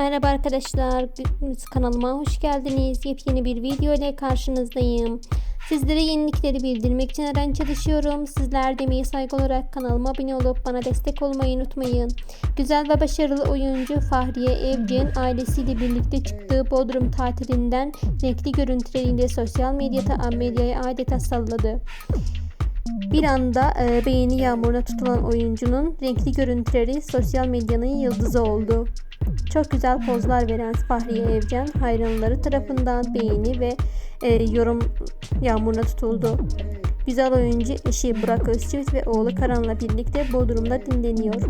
Merhaba arkadaşlar, kanalıma hoş geldiniz. Yepyeni bir video ile karşınızdayım. Sizlere yenilikleri bildirmek için her çalışıyorum. Sizler de saygı olarak kanalıma abone olup bana destek olmayı unutmayın. Güzel ve başarılı oyuncu Fahriye Evcen ailesiyle birlikte çıktığı Bodrum tatilinden renkli görüntüleriyle sosyal medyada medyaya adeta salladı. Bir anda e, beğeni yağmuruna tutulan oyuncunun renkli görüntüleri sosyal medyanın yıldızı oldu. Çok güzel pozlar veren Fahriye Evcen hayranları tarafından beğeni ve e, yorum yağmuruna tutuldu. Güzel oyuncu eşi Burak Özçivit ve oğlu Karan'la birlikte Bodrum'da dinleniyor.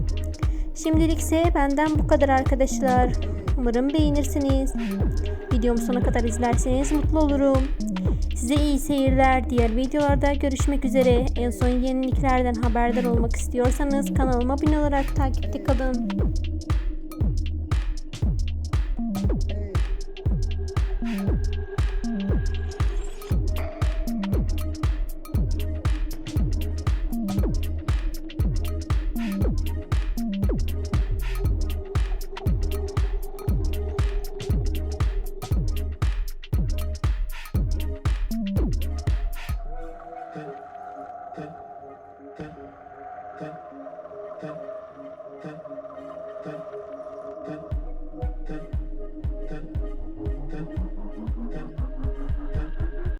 Şimdilik ise benden bu kadar arkadaşlar. Umarım beğenirsiniz. Videomu sona kadar izlerseniz mutlu olurum. Size iyi seyirler. Diğer videolarda görüşmek üzere. En son yeniliklerden haberdar olmak istiyorsanız kanalıma abone olarak takipte kalın. Thank